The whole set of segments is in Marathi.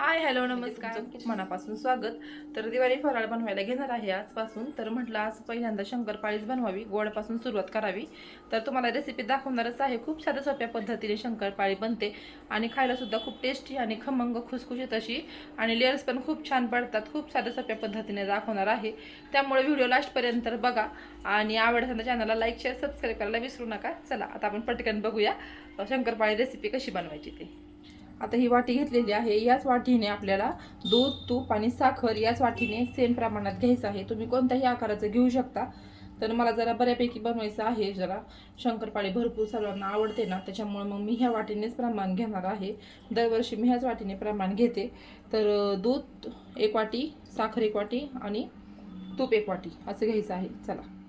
हाय हॅलो नमस्कार. खूप मनापासून स्वागत. तर दिवाळी फराळ बनवायला घेणार आहे आजपासून. तर म्हटलं आज पहिल्यांदा शंकरपाळीच बनवावी गोडपासून सुरुवात करावी. तर तुम्हाला रेसिपी दाखवणारच आहे. खूप साध्या सोप्या पद्धतीने शंकरपाळी बनते आणि खायला सुद्धा खूप टेस्टी आणि खमंग खुसखुशीत अशी. आणि लेअर्स पण खूप छान पडतात. खूप साध्या सोप्या पद्धतीने दाखवणार आहे. त्यामुळे व्हिडिओ लास्टपर्यंत बघा. आणि आवडत असेल चॅनलला लाईक शेअर सबस्क्राईब करायला विसरू नका. चला आता आपण पटकन बघूया शंकरपाळी रेसिपी कशी बनवायची ते. आता ही वाटी घेतलेली आहे. याच वाटीने आपल्याला दूध तूप आणि साखर याच वाटीने सेम प्रमाणात घ्यायचं आहे. तुम्ही कोणत्याही आकाराचं घेऊ शकता. तर मला जरा बऱ्यापैकी बनवायचं आहे. जरा शंकरपाळी भरपूर सर्वांना आवडते ना त्याच्यामुळे मग मी ह्या वाटीनेच प्रमाण घेणार आहे. दरवर्षी मी ह्याच वाटीने प्रमाण घेते. तर दूध एक वाटी साखर एक वाटी आणि तूप एक वाटी असं घ्यायचं आहे. चला.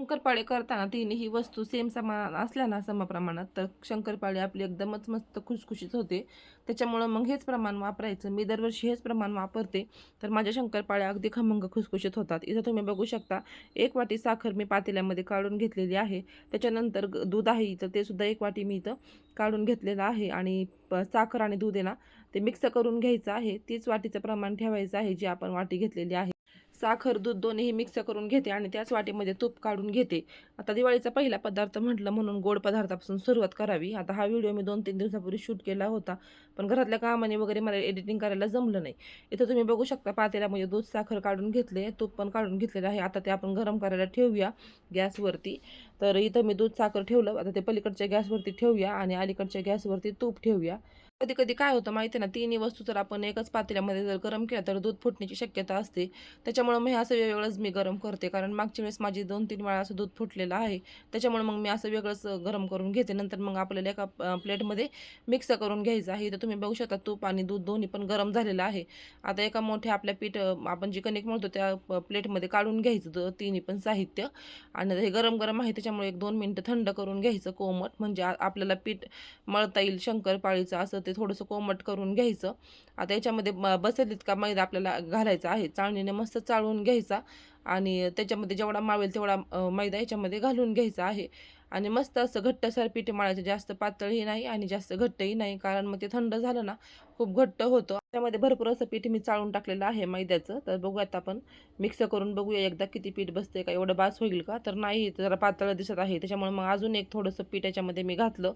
शंकरपाळे करताना तिन्ही वस्तू सेम समान असल्या ना समप्रमाणात तर शंकरपाळे आपली एकदमच मस्त खुसखुशीत होते. त्याच्यामुळं मग हेच प्रमाण वापरायचं. मी दरवर्षी हेच प्रमाण वापरते. तर माझ्या शंकरपाळ्या अगदी खमंग खुसखुशीत होतात. इथं तुम्ही बघू शकता एक वाटी साखर मी पातेल्यामध्ये काढून घेतलेली आहे. त्याच्यानंतर ग- दूध आहे इथं ते सुद्धा एक वाटी मी इथं काढून घेतलेलं आहे. आणि प- साखर आणि दूध आहे ना ते मिक्स करून घ्यायचं आहे. तीच वाटीचं प्रमाण ठेवायचं आहे जी आपण वाटी घेतलेली आहे. साखर दूध दोन्ही मिक्स करून घेते आणि त्याच वाटीमध्ये तूप काढून घेते. आता दिवाळीचा पहिला पदार्थ म्हटलं म्हणून गोड पदार्थापासून सुरुवात करावी. आता हा व्हिडिओ मी दोन तीन दिवसापूर्वी शूट केला होता. पण घरातल्या कामाने वगैरे मला एडिटिंग करायला जमलं नाही. इथं तुम्ही बघू शकता पातेल्यामध्ये दूध साखर काढून घेतले. तूप पण काढून घेतलेलं आहे. आता ते आपण गरम करायला ठेवूया गॅसवरती. तर इथं मी दूध साखर ठेवलं. आता ते पलीकडच्या गॅसवरती ठेवूया आणि अलीकडच्या गॅसवरती तूप ठेवूया. कधी कधी काय होतं माहिती आहे ना तिन्ही वस्तू जर आपण एकाच पातेल्यामध्ये जर गरम केल्या तर दूध फुटण्याची शक्यता असते. त्याच्यामुळं मी असं वेगवेगळंच मी गरम करते. कारण मागच्या वेळेस माझी दोन तीन वेळा असं दूध फुटलेलं आहे. त्याच्यामुळे मग मी असं वेगळंच गरम करून घेते. नंतर मग आपल्याला एका प्लेटमध्ये मिक्स करून घ्यायचं आहे. तर तुम्ही बघू शकता तूप आणि दूध दोन्ही पण गरम झालेलं आहे. आता एका मोठ्या आपल्या पीठ आपण जी कणिक म्हणतो त्या प्लेटमध्ये काढून घ्यायचं. तिन्ही पण साहित्य. आणि हे गरम गरम आहे त्याच्या त्याच्यामुळे एक दोन मिनटं थंड करून घ्यायचं कोमट. म्हणजे आपल्याला पीठ मळता येईल शंकरपाळीचं असं ते थोडंसं कोमट करून घ्यायचं. आता याच्यामध्ये बसेल इतका मैदा आपल्याला घालायचा आहे. चाळणीने मस्त चाळून घ्यायचा. आणि त्याच्यामध्ये जेवढा मावेल तेवढा मैदा याच्यामध्ये घालून घ्यायचा आहे. आणि मस्त असं घट्टसार पीठ मळायचं. जास्त पातळही नाही आणि जास्त घट्टही नाही कारण मग ते थंड झालं ना खूप घट्ट होतं. त्यामध्ये भरपूर असं पीठ मी चाळून टाकलेलं आहे मैद्याचं. तर बघूयात आपण मिक्स करून बघूया एकदा किती पीठ बसते का एवढं बास होईल का? तर नाही जरा पातळ दिसत आहे. त्याच्यामुळे मग अजून एक थोडंसं पीठ याच्यामध्ये मी घातलं.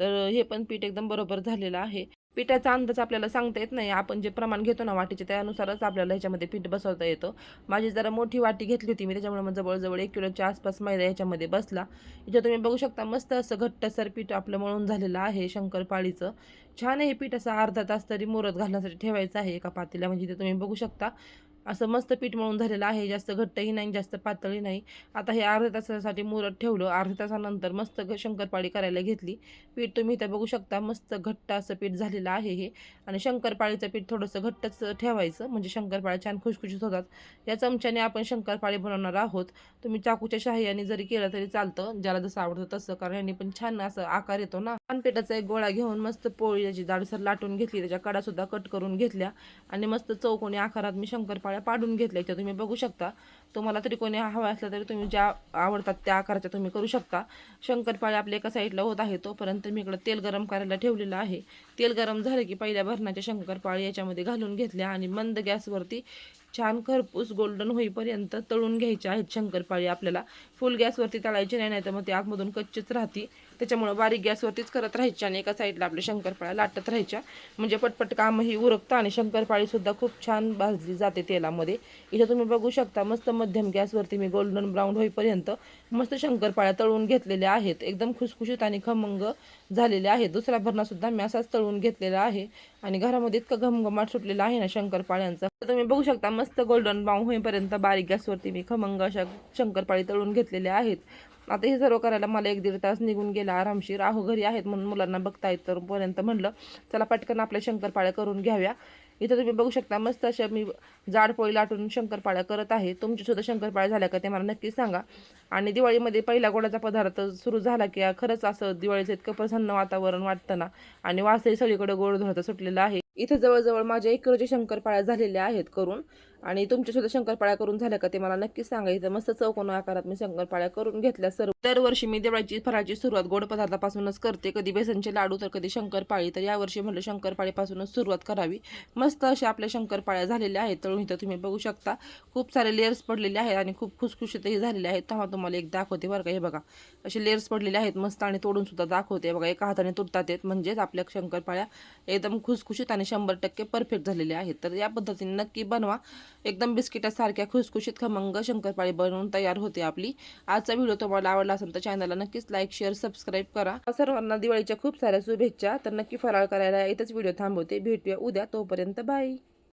तर हे पण पीठ एकदम बरोबर झालेलं आहे. पिठाचा अंदाज आपल्याला सांगता येत नाही. आपण जे प्रमाण घेतो ना वाटीचे त्यानुसारच आपल्याला ह्याच्यामध्ये पीठ बसवता येतं. माझी जरा मोठी वाटी घेतली होती मी त्याच्यामुळे मग जवळजवळ एक किलोच्या आसपास मैदा ह्याच्यामध्ये बसला. इथं तुम्ही बघू शकता मस्त असं घट्टसर पीठ आपलं मळून झालेलं आहे शंकरपाळीचं. छान आहे हे पीठ असं अर्धा तास तरी मुरत घालण्यासाठी ठेवायचं आहे एका पातेल्या म्हणजे ते तुम्ही बघू शकता असं मस्त पीठ मळून झालेलं आहे. जास्त घट्टही नाही जास्त पातळही नाही. आता हे अर्ध्या तासासाठी मुरत ठेवलं. अर्ध्या तासानंतर मस्त शंकरपाळी करायला घेतली. पीठ तुम्ही इथं बघू शकता मस्त घट्ट असं पीठ झालेलं आहे हे. आणि शंकरपाळीचं पीठ थोडंसं घट्टच ठेवायचं. म्हणजे शंकरपाळ्या छान खुशखुशीत होतात. या चमच्याने आपण शंकरपाळी बनवणार आहोत. तुम्ही चाकूच्या शाह्याने जरी केलं तरी चालतं. ज्याला जसं आवडतं तसं कारण यांनी पण छान असं आकार येतो ना. छान एक गोळा घेऊन मस्त पोळी जाडसर लाटून घेतली त्याच्या कडा सुद्धा कट करून घेतल्या आणि मस्त चौकोनी आकारात मी शंकरपाळ्या पाडून घेतल्या इथं तुम्ही बघू शकता. तुम्हाला तरी कोणी हवा असला तरी तुम्ही ज्या आवडतात त्या आकाराच्या तुम्ही करू शकता. शंकरपाळ्या आपल्या एका साईडला होत आहे तोपर्यंत मी इकडं तेल गरम करायला ठेवलेलं आहे. तेल गरम झालं की पहिल्या भरणाच्या शंकरपाळी याच्यामध्ये घालून घेतल्या आणि मंद गॅसवरती छान खरपूस गोल्डन होईपर्यंत तळून घ्यायचे आहेत शंकरपाळी आपल्याला. फुल गॅसवरती तळायची नाही तर मग ते आतमधून कच्चीच राहते. त्याच्यामुळं बारीक गॅसवरतीच करत राहायची आणि एका साईडला आपल्या शंकरपाळ्या लाटत राहायच्या. म्हणजे पटपट कामही उरकतं आणि शंकरपाळीसुद्धा खूप छान भाजली जाते तेलामध्ये. इथं तुम्ही बघू शकता मस्त मध्यम गॅसवरती मी गोल्डन ब्राऊन होईपर्यंत मस्त शंकरपाळ्या तळून घेतलेल्या आहेत. एकदम खुसखुशीत आणि खमंग झालेले आहेत. दुसरा भरणासुद्धा मी असाच तळून घेतलेला आहे. आणि घरामध्ये इतकं घमघमाट सुटलेला आहे ना शंकरपाळ्यांचा. तर तुम्ही बघू शकता मस्त गोल्डन ब्राऊन होईपर्यंत बारीक गॅसवरती मी खमंग अशा शंकरपाळी तळून घेतलेल्या आहेत. आता हे सर्व करायला मला एक दीड तास निघून गेला. आरामशीर आहो घरी आहेत म्हणून मुलांना बघता येत तर पर्यंत म्हणलं चला पटकन आपल्या शंकरपाळ्या करून घ्याव्या. इथं तुम्ही बघू शकता मस्त अशा मी जाड पोळी लाटून शंकरपाळ्या करत आहे. तुमच्यासुद्धा शंकरपाळ्या झाल्या का ते मला नक्की सांगा. आणि दिवाळीमध्ये पहिला गोडाचा पदार्थ सुरू झाला की खरंच असं दिवाळीचं इतकं प्रसन्न वातावरण वाटतं ना. आणि वासही सगळीकडे गोड धोळतं सुटलेलं आहे. इथे जवळजवळ माझ्या एक शंकरपाळ्या झालेल्या आहेत करून. आणि तुमच्यासुद्धा शंकरपाळ्या करून झाल्या का ते मला नक्कीच सांगायचं. मस्त चौकोन आकारात मी शंकरपाळ्या करून घेतल्या सर्व. दरवर्षी मी देवळाची फराची सुरुवात गोड पदार्थापासूनच करते. कधी बेसनचे लाडू तर कधी शंकरपाळी. तर यावर्षी म्हटलं शंकरपाळीपासूनच सुरुवात करावी. मस्त अशा आपल्या शंकरपाळ्या झालेल्या आहेत. तळून इथं तुम्ही बघू शकता. खूप सारे लेअर्स पडलेले आहेत आणि खूप खुसखुशीतही झालेले आहेत. तेव्हा तुम्हाला एक दाखवते बरं का हे बघा. असे लेअर्स पडलेले आहेत मस्त आणि तोडून सुद्धा दाखवते. बघा एका हाताने तुटतात येत. म्हणजेच आपल्या शंकरपाळ्या एकदम खुसखुशीत आणि शंभर टक्के परफेक्ट झालेल्या आहेत. तर या पद्धतीने नक्की बनवा. एकदम बिस्किटासारख्या खुसखुशीत खमंग शंकरपाळी बनवून तयार होते आपली. आजचा व्हिडिओ तुम्हाला आवडला असेल तर चॅनलला नक्कीच लाईक शेअर सबस्क्राईब करा. सर्वांना दिवाळीच्या खूप साऱ्या शुभेच्छा. तर नक्की फराळ करायला इथंच व्हिडिओ थांबवते. भेटूया उद्या. तोपर्यंत बाय